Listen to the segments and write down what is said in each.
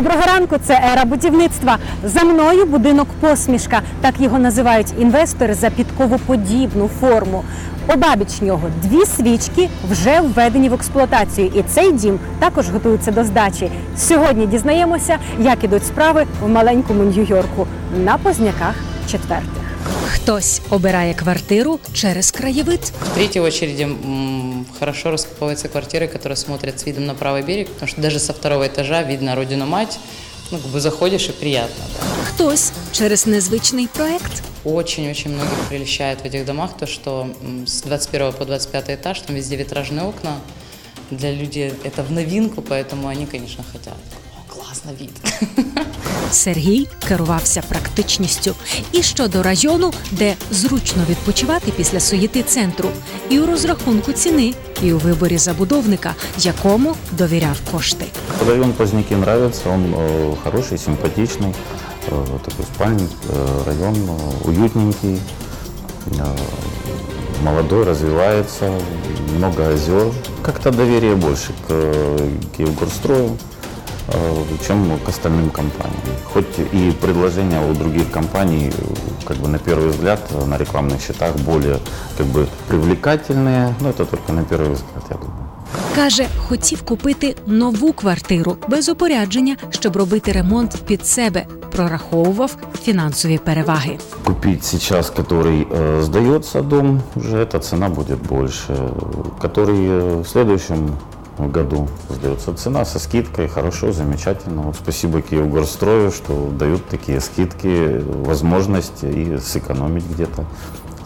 Доброго ранку, це ера будівництва. За мною будинок посмішка. Так його називають інвестори за підковоподібну форму. Обабіч нього дві свічки вже введені в експлуатацію, і цей дім також готується до здачі. Сьогодні дізнаємося, як ідуть справи в маленькому Нью-Йорку на позняках четвертих. Хтось обирає квартиру через краєвид. В третьей очереди м, хорошо раскупываются квартиры, которые смотрят с видом на правый берег, потому что даже со второго этажа видно родину-мать. Ну, как бы заходишь и приятно. да. Хтось через незвичний проект. Очень-очень многих прельщает в этих домах то, что м, с 21 по 25 этаж там везде витражные окна. Для людей это в новинку, поэтому они, конечно, хотят. О, классно вид. Сергій керувався практичністю. І щодо району, де зручно відпочивати після суєти центру, і у розрахунку ціни, і у виборі забудовника, якому довіряв кошти. Район Поздняки нравится, он э, хороший, симпатичный, э, такой спальный э, район, э, уютненький, э, молодой, развивается, много озер. Как-то доверие больше к э, Киевгорстрою, э, чем к остальным компаниям. Хоть и предложения у других компаний, э, как бы на первый взгляд, э, на рекламных счетах более как бы привлекательные, но это только на первый взгляд, я думаю. Каже, хотів купити нову квартиру без опорядження, щоб робити ремонт під себе. Прораховував фінансові переваги. Купить сейчас, который э, сдается дом, уже эта цена будет больше. Который э, в следующем году сдается цена со скидкой, хорошо, замечательно. Вот спасибо Киевгорстрою, что дают такие скидки, возможность и сэкономить где-то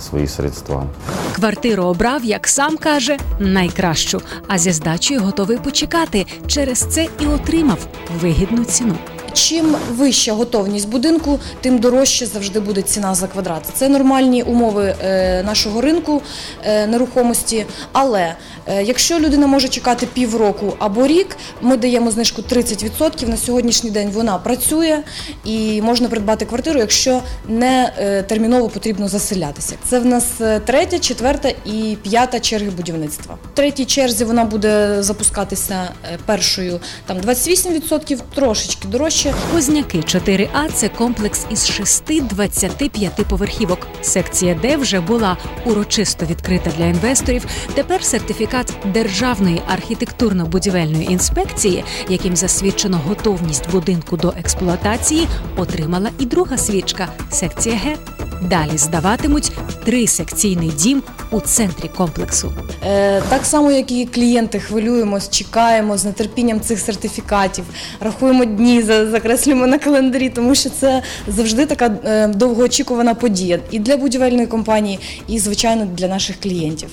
свої средства. Квартиру обрав, як сам каже, найкращу, а зі здачею готовий почекати. Через це і отримав вигідну ціну. Чим вища готовність будинку, тим дорожче завжди буде ціна за квадрат. Це нормальні умови е, нашого ринку е, нерухомості. Але е, якщо людина може чекати півроку або рік, ми даємо знижку 30%. На сьогоднішній день вона працює і можна придбати квартиру, якщо не терміново потрібно заселятися. Це в нас третя, четверта і п'ята черги будівництва. В третій черзі вона буде запускатися першою там 28%, трошечки дорожче. Позняки 4А це комплекс із шести 25 поверхівок. Секція Д вже була урочисто відкрита для інвесторів. Тепер сертифікат Державної архітектурно-будівельної інспекції, яким засвідчено готовність будинку до експлуатації, отримала і друга свічка секція Г. Далі здаватимуть трисекційний дім у центрі комплексу. Е, Так само, як і клієнти, хвилюємось, чекаємо з нетерпінням цих сертифікатів, рахуємо дні, за- закреслюємо на календарі, тому що це завжди така е, довгоочікувана подія і для будівельної компанії, і звичайно для наших клієнтів.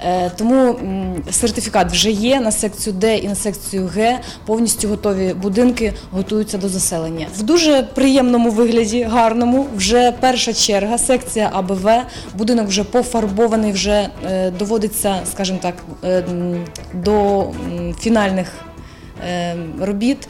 Е, Тому м, сертифікат вже є на секцію Д і на секцію Г. Повністю готові будинки готуються до заселення. В дуже приємному вигляді, гарному, вже перша черга, секція АБВ. Будинок вже пофарбований, вже е, доводиться, скажімо так, е, до фінальних е, робіт.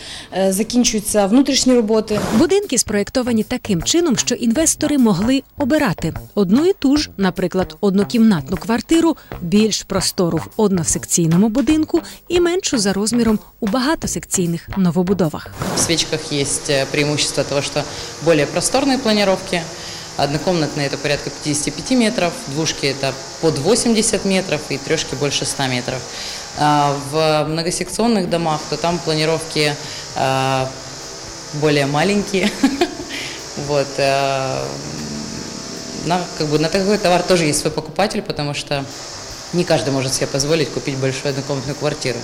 Закінчуються внутрішні роботи. Будинки спроєктовані таким чином, що інвестори могли обирати одну і ту ж, наприклад, однокімнатну квартиру, більш простору в односекційному будинку і меншу за розміром у багатосекційних новобудовах. В свечках есть э, преимущество того, что более просторные планировки. Однокомнатные это порядка 55 метров, двушки это под 80 метров и трешки больше 100 метров. А В многосекционных домах, то там планировки а, более маленькие. Вот. а, На, как бы, на такой товар тоже есть свой покупатель, потому что не каждый может себе позволить купить большую однокомнатную квартиру.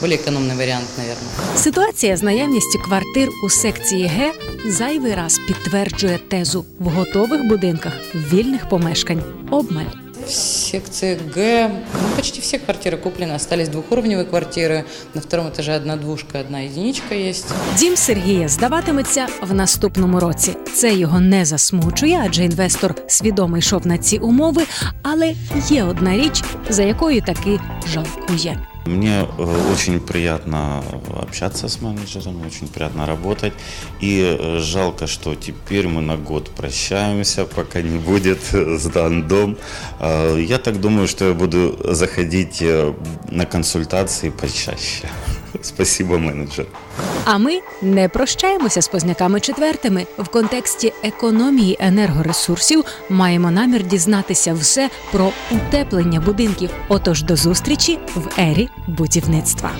Более экономный вариант, наверное. Ситуація з наявністю квартир у секції Г зайвий раз підтверджує тезу в готових будинках вільних помешкань обмаль. В секции Г ну, почти все квартиры куплены, остались двухуровневые квартиры. На втором этаже одна двушка, одна единичка есть. Дім Сергія здаватиметься в наступному році. Це його не засмучує, адже інвестор свідомо йшов на ці умови. Але є одна річ, за якою таки жалкує. Мне э, очень приятно общаться с менеджером, очень приятно работать. И э, жалко, что теперь мы на год прощаемся, пока не будет э, сдан дом. Э, Я так думаю, что я буду заходить э, на консультации почаще. Спасибо, менеджер. А ми не прощаємося з позняками четвертими. В контексті економії енергоресурсів маємо намір дізнатися все про утеплення будинків. Отож, до зустрічі в ері будівництва.